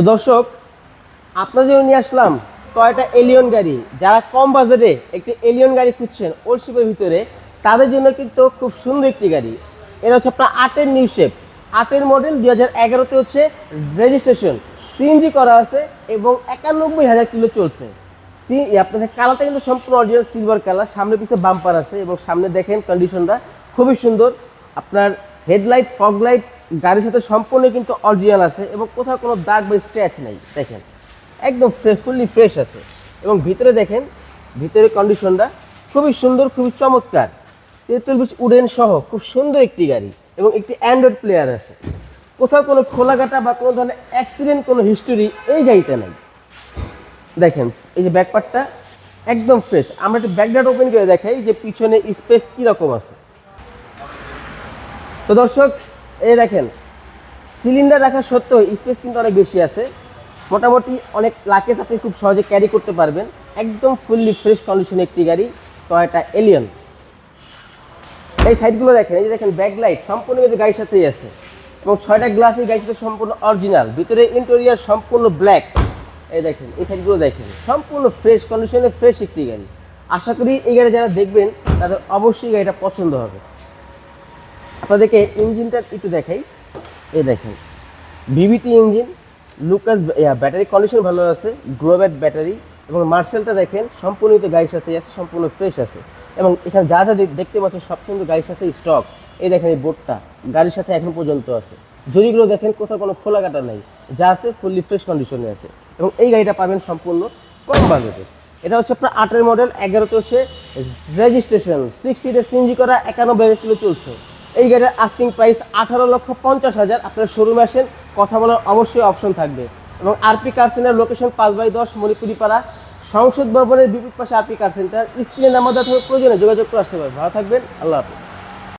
তো দর্শক, আপনার জন্য নিয়ে আসলাম টয়টা এলিয়ন গাড়ি। যারা কম বাজেটে একটি এলিয়ন গাড়ি খুঁজছেন ওল্ড শিপের ভিতরে, তাদের জন্য কিন্তু খুব সুন্দর একটি গাড়ি। এটা হচ্ছে আপনার আটের নিউ শেপ আটের মডেল দুই হাজার এগারোতে হচ্ছে রেজিস্ট্রেশন সিএনজি করা আছে এবং একানব্বই হাজার কিলো চলছে। সি আপনাদের কালারটা কিন্তু সম্পূর্ণ অরিজিনাল সিলভার কালার সামনে পিছিয়ে বাম্পার আছে এবং সামনে দেখেন কন্ডিশনটা খুবই সুন্দর। আপনার হেডলাইট ফগ লাইট গাড়ির সাথে সম্পূর্ণ কিন্তু অরিজিনাল আছে এবং কোথাও কোনো দাগ বা স্ক্র্যাচ নেই। দেখেন, একদম ফুললি ফ্রেশ আছে। এবং ভিতরে দেখেন ভিতরে কন্ডিশনটা খুবই সুন্দর, খুবই চমৎকার। তেঁতুল বিচ উডেন সহ খুব সুন্দর একটি গাড়ি এবং একটি অ্যান্ড্রয়েড প্লেয়ার আছে। কোথাও কোনো খোলাঘাটা বা কোনো ধরনের অ্যাক্সিডেন্ট কোনো হিস্টোরি এই গাড়িতে নেই। দেখেন, এই যে ব্যাকপার্টটা একদম ফ্রেশ আমরা একটু ব্যাকডাট ওপেন করে দেখাই যে পিছনে স্পেস কীরকম আছে। তো দর্শক এই দেখেন সিলিন্ডার রাখা সত্ত্বেও স্পেস কিন্তু অনেক বেশি আছে। মোটামুটি অনেক লাকেজ আপনি খুব সহজে ক্যারি করতে পারবেন। একদম ফুললি ফ্রেশ কন্ডিশনে একটি গাড়ি টয়টা এলিয়ন এই সাইডগুলো দেখেন, এই যে দেখেন ব্যাক লাইট সম্পূর্ণ কিন্তু গাড়ির সাথেই আছে। এবং ছয়টা গ্লাস এই গাড়ির সাথে সম্পূর্ণ অরিজিনাল ভিতরে ইন্টেরিয়ার সম্পূর্ণ ব্ল্যাক এই দেখেন, এই সাইডগুলো দেখেন, সম্পূর্ণ ফ্রেশ কন্ডিশনে ফ্রেশ একটি গাড়ি। আশা করি এই গাড়ি যারা দেখবেন, তাদের অবশ্যই গাড়িটা পছন্দ হবে। আপনাদেরকে ইঞ্জিনটা একটু দেখাই। এই দেখেন VVT engine Lucas battery condition ভালো আছে গ্লোব্যাট ব্যাটারি এবং মার্সেলটা দেখেন, সম্পূর্ণ গাড়ির সাথে আছে, সম্পূর্ণ ফ্রেশ আছে। এবং এখানে যা যা দেখতে পাচ্ছেন, সব কিন্তু গাড়ির সাথে স্টক এই দেখেন এই বোর্ডটা গাড়ির সাথে এখন পর্যন্ত আছে। জরিগুলো দেখেন, কোথাও কোনো খোলা কাটা নেই, যা আছে ফুললি ফ্রেশ কন্ডিশনে আছে। এবং এই গাড়িটা পাবেন সম্পূর্ণ কম বাজেটে। এটা হচ্ছে আপনার আটের মডেল এগারোতে হচ্ছে রেজিস্ট্রেশন সিক্সটিতে সিএনজি করা, একানব্বই কিলো চলছে। এই গাড়ির আস্কিং প্রাইস আঠারো লক্ষ পঞ্চাশ হাজার। আপনার শোরুমে আসেন, কথা বলার অবশ্যই অপশন থাকবে। এবং আরপি কার সেন্টার লোকেশন পাঁচ বাই দশ, মণিপুরিপাড়া। সংসদ ভবনের বিপরীত পাশে আরপি কার সেন্টার স্ক্রিনে নাম্বার দেওয়া প্রয়োজনে যোগাযোগ করে আসতে পারবেন ভালো থাকবেন, আল্লাহ হাফিজ।